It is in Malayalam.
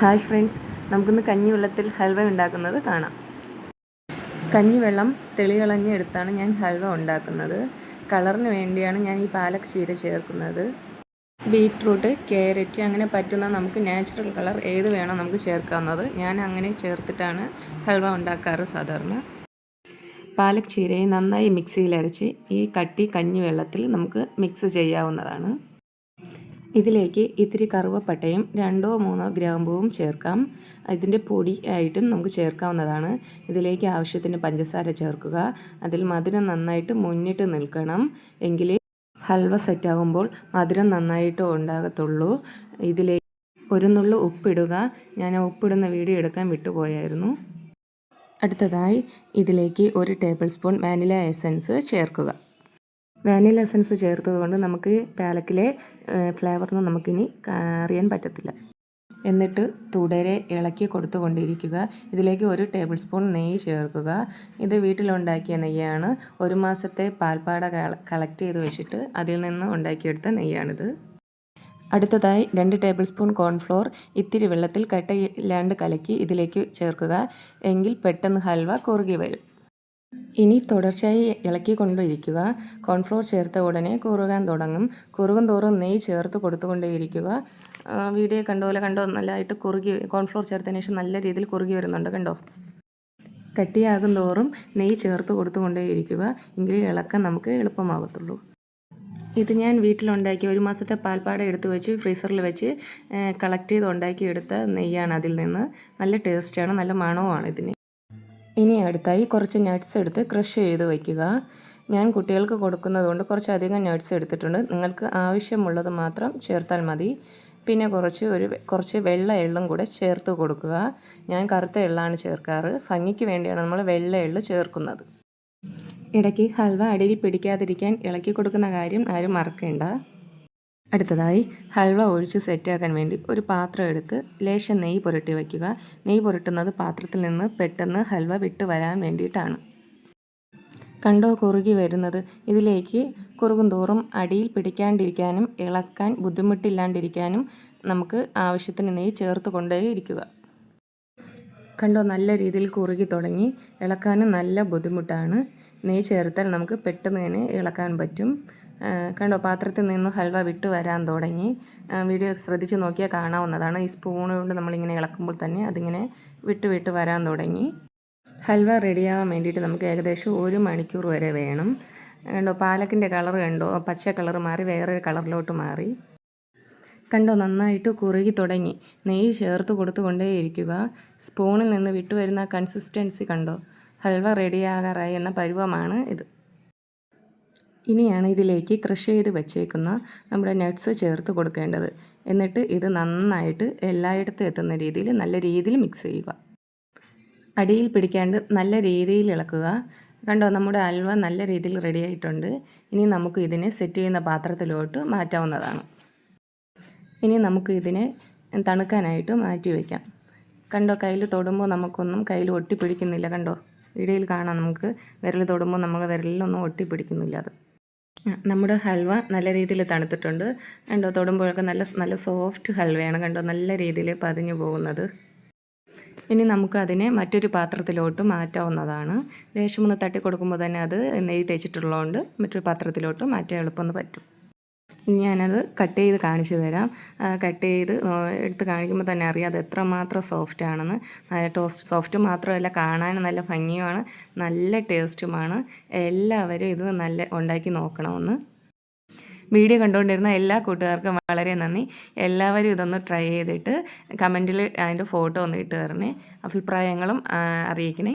ഹായ് ഫ്രണ്ട്സ് നമുക്കിന്ന് കഞ്ഞിവെള്ളത്തിൽ ഹൽവ ഉണ്ടാക്കുന്നത് കാണാം. കഞ്ഞിവെള്ളം തെളികളഞ്ഞ് എടുത്താണ് ഞാൻ ഹൽവ ഉണ്ടാക്കുന്നത്. കളറിന് വേണ്ടിയാണ് ഞാൻ ഈ പാലക് ചീര ചേർക്കുന്നത്. ബീറ്റ്റൂട്ട് ക്യാരറ്റ് അങ്ങനെ പറ്റുന്ന നമുക്ക് നാച്ചുറൽ കളർ ഏത് വേണോ നമുക്ക് ചേർക്കാവുന്നത്. ഞാൻ അങ്ങനെ ചേർത്തിട്ടാണ് ഹൽവ ഉണ്ടാക്കാറ് സാധാരണ. പാലക് ചീരയെ നന്നായി മിക്സിയിൽ അരച്ച് ഈ കട്ടി കഞ്ഞിവെള്ളത്തിൽ നമുക്ക് മിക്സ് ചെയ്യാവുന്നതാണ്. ഇതിലേക്ക് ഇത്തിരി കറുവപ്പട്ടയും രണ്ടോ മൂന്നോ ഗ്രാമ്പുവും ചേർക്കാം. ഇതിന്റെ പൊടി ആയിട്ടും നമുക്ക് ചേർക്കാവുന്നതാണ്. ഇതിലേക്ക് ആവശ്യത്തിന് പഞ്ചസാര ചേർക്കുക. അതിൽ മധുരം നന്നായിട്ട് മുന്നിട്ട് നിൽക്കണം. എങ്കിലേ ഹൽവ സെറ്റാകുമ്പോൾ മധുരം നന്നായിട്ട് ഉണ്ടാകത്തുള്ളൂ. ഇതിലേക്ക് ഒരു നുള്ളു ഉപ്പിടുക. ഞാൻ ഉപ്പിടുന്ന വീഡിയോ എടുക്കാൻ വിട്ടുപോയായിരുന്നു. അടുത്തതായി ഇതിലേക്ക് ഒരു ടേബിൾ സ്പൂൺ വാനില എസൻസ് ചേർക്കുക. വാനില എസൻസ് ചേർത്തത് കൊണ്ട് നമുക്ക് പാലക്കിലെ ഫ്ലേവറിന് നമുക്കിനി അറിയാൻ പറ്റത്തില്ല. എന്നിട്ട് തുടരെ ഇളക്കി കൊടുത്തുകൊണ്ടിരിക്കുക. ഇതിലേക്ക് ഒരു ടേബിൾ സ്പൂൺ നെയ്യ് ചേർക്കുക. ഇത് വീട്ടിലുണ്ടാക്കിയ നെയ്യാണ്. ഒരു മാസത്തെ പാൽപ്പാട കളക്ട് ചെയ്ത് വെച്ചിട്ട് അതിൽ നിന്ന് ഉണ്ടാക്കിയെടുത്ത നെയ്യാണിത്. അടുത്തതായി രണ്ട് ടേബിൾ സ്പൂൺ കോൺഫ്ലോർ ഇത്തിരി വെള്ളത്തിൽ കട്ടയില്ലാണ്ട് കലക്കി ഇതിലേക്ക് ചേർക്കുക. എങ്കിൽ പെട്ടെന്ന് ഹൽവ കുറുകി വരും. ഇനി തുടർച്ചയായി ഇളക്കിക്കൊണ്ടിരിക്കുക. കോൺഫ്ലോർ ചേർത്ത ഉടനെ കുറുകാൻ തുടങ്ങും. കുറുകും തോറും നെയ്യ് ചേർത്ത് കൊടുത്തുകൊണ്ടേയിരിക്കുക. വീഡിയോ കണ്ട പോലെ കണ്ടോ? നല്ലതായിട്ട് കുറുകി കോൺഫ്ലോർ ചേർത്തതിന് ശേഷം നല്ല രീതിയിൽ കുറുകി വരുന്നുണ്ട് കണ്ടോ? കട്ടിയാകും തോറും നെയ്യ് ചേർത്ത് കൊടുത്തുകൊണ്ടേയിരിക്കുക. എങ്കിൽ ഇളക്കാൻ നമുക്ക് എളുപ്പമാകത്തുള്ളൂ. ഇത് ഞാൻ വീട്ടിലുണ്ടാക്കി ഒരു മാസത്തെ പാൽപ്പാട എടുത്ത് വെച്ച് ഫ്രീസറിൽ വെച്ച് കളക്ട് ചെയ്ത് ഉണ്ടാക്കി എടുത്ത നെയ്യാണ് അതിൽ നിന്ന്. നല്ല ടേസ്റ്റാണ് നല്ല മണവുമാണ് ഇതിന്. ഇനി അടുത്തായി കുറച്ച് നട്ട്സ് എടുത്ത് ക്രഷ് ചെയ്ത് വയ്ക്കുക. ഞാൻ കുട്ടികൾക്ക് കൊടുക്കുന്നതുകൊണ്ട് കുറച്ചധികം നട്ട്സ് എടുത്തിട്ടുണ്ട്. നിങ്ങൾക്ക് ആവശ്യമുള്ളത് മാത്രം ചേർത്താൽ മതി. പിന്നെ കുറച്ച് ഒരു കുറച്ച് വെള്ള എള്ളും കൂടെ ചേർത്ത് കൊടുക്കുക. ഞാൻ കറുത്ത എള്ളാണ് ചേർക്കാറ്. ഭംഗിക്ക് വേണ്ടിയാണ് നമ്മൾ വെള്ള എള്ള് ചേർക്കുന്നത്. ഇടയ്ക്ക് ഹൽവ അടിയിൽ പിടിക്കാതിരിക്കാൻ ഇളക്കി കൊടുക്കുന്ന കാര്യം ആരും മറക്കേണ്ട. അടുത്തതായി ഹൽവ ഒഴിച്ച് സെറ്റാക്കാൻ വേണ്ടി ഒരു പാത്രം എടുത്ത് ലേശം നെയ്യ് പുരട്ടി വയ്ക്കുക. നെയ്യ് പുരട്ടുന്നത് പാത്രത്തിൽ നിന്ന് പെട്ടെന്ന് ഹൽവ വിട്ട് വരാൻ വേണ്ടിയിട്ടാണ്. കണ്ടോ കുറുകി വരുന്നത്? ഇതിലേക്ക് കുറുകും തോറും അടിയിൽ പിടിക്കാണ്ടിരിക്കാനും ഇളക്കാൻ ബുദ്ധിമുട്ടില്ലാണ്ടിരിക്കാനും നമുക്ക് ആവശ്യത്തിന് നെയ്യ് ചേർത്ത് കൊണ്ടേ ഇരിക്കുക കണ്ടോ നല്ല രീതിയിൽ കുറുകി തുടങ്ങി ഇളക്കാനും നല്ല ബുദ്ധിമുട്ടാണ്. നെയ്യ് ചേർത്താൽ നമുക്ക് പെട്ടെന്ന് തന്നെ ഇളക്കാൻ പറ്റും. കണ്ടോ പാത്രത്തിൽ നിന്ന് ഹൽവ വിട്ട് വരാൻ തുടങ്ങി. വീഡിയോ ശ്രദ്ധിച്ച് നോക്കിയാൽ കാണാവുന്നതാണ്. ഈ സ്പൂൺ കൊണ്ട് നമ്മളിങ്ങനെ ഇളക്കുമ്പോൾ തന്നെ അതിങ്ങനെ വിട്ട് വിട്ട് വരാൻ തുടങ്ങി. ഹൽവ റെഡിയാകാൻ വേണ്ടിയിട്ട് നമുക്ക് ഏകദേശം ഒരു മണിക്കൂർ വരെ വേണം. കണ്ടോ പാലക്കിന്റെ കളർ കണ്ടോ? പച്ച കളർ മാറി വേറൊരു കളറിലോട്ട് മാറി. കണ്ടോ നന്നായിട്ട് കുറുകി തുടങ്ങി. നെയ്യ് ചേർത്ത് കൊടുത്തുകൊണ്ടേയിരിക്കുക സ്പൂണിൽ നിന്ന് വിട്ടുവരുന്ന കൺസിസ്റ്റൻസി കണ്ടോ? ഹൽവ റെഡിയാകാറായി എന്ന പരുവമാണ് ഇത്. ഇനിയാണ് ഇതിലേക്ക് ക്രഷ് ചെയ്ത് വെച്ചേക്കുന്ന നമ്മുടെ നട്ട്സ് ചേർത്ത് കൊടുക്കേണ്ടത്. എന്നിട്ട് ഇത് നന്നായിട്ട് എല്ലായിടത്തും എത്തുന്ന രീതിയിൽ നല്ല രീതിയിൽ മിക്സ് ചെയ്യുക. അടിയിൽ പിടിക്കാണ്ട് നല്ല രീതിയിൽ ഇളക്കുക. കണ്ടോ നമ്മുടെ അൽവ നല്ല രീതിയിൽ റെഡി ആയിട്ടുണ്ട്. ഇനി നമുക്ക് ഇതിനെ സെറ്റ് ചെയ്യുന്ന പാത്രത്തിലോട്ട് മാറ്റാവുന്നതാണ്. ഇനി നമുക്ക് ഇതിനെ തണുക്കാനായിട്ട് മാറ്റി വയ്ക്കാം കണ്ടോ കയ്യിൽ തൊടുമ്പോൾ നമുക്കൊന്നും കയ്യിൽ ഒട്ടിപ്പിടിക്കുന്നില്ല. കണ്ടോ ഇടയിൽ കാണാം നമുക്ക് വിരൽ തൊടുമ്പോൾ നമ്മൾ വിരലിലൊന്നും ഒട്ടിപ്പിടിക്കുന്നില്ല അത്. നമ്മുടെ ഹൽവ നല്ല രീതിയിൽ തണുത്തിട്ടുണ്ട്. കണ്ടോ തൊടുമ്പോഴൊക്കെ നല്ല നല്ല സോഫ്റ്റ് ഹൽവയാണ്. കണ്ടോ നല്ല രീതിയിൽ പതിഞ്ഞു പോകുന്നത്. ഇനി നമുക്കതിനെ മറ്റൊരു പാത്രത്തിലോട്ട് മാറ്റാവുന്നതാണ്. ലേശം ഒന്ന് തട്ടി കൊടുക്കുമ്പോൾ തന്നെ അത് നെയ്യ് തേച്ചിട്ടുള്ളതുകൊണ്ട് മറ്റൊരു പാത്രത്തിലോട്ട് മാറ്റാൻ എളുപ്പമൊന്ന് പറ്റും. ഞാനത് കട്ട് ചെയ്ത് കാണിച്ചു തരാം. കട്ട് ചെയ്ത് എടുത്ത് കാണിക്കുമ്പോൾ തന്നെ അറിയാം അത് എത്രമാത്രം സോഫ്റ്റ് ആണെന്ന്. നല്ല ടോസ്റ്റ് സോഫ്റ്റ് മാത്രമല്ല കാണാനും നല്ല ഭംഗിയുമാണ് നല്ല ടേസ്റ്റുമാണ്. എല്ലാവരും ഇത് നല്ല ഉണ്ടാക്കി നോക്കണമെന്ന്. വീഡിയോ കണ്ടുകൊണ്ടിരുന്ന എല്ലാ കൂട്ടുകാർക്കും വളരെ നന്ദി. എല്ലാവരും ഇതൊന്ന് ട്രൈ ചെയ്തിട്ട് കമന്റിൽ അതിന്റെ ഫോട്ടോ ഒന്ന് ഇട്ട് തരണേ. അഭിപ്രായങ്ങളും അറിയിക്കണേ.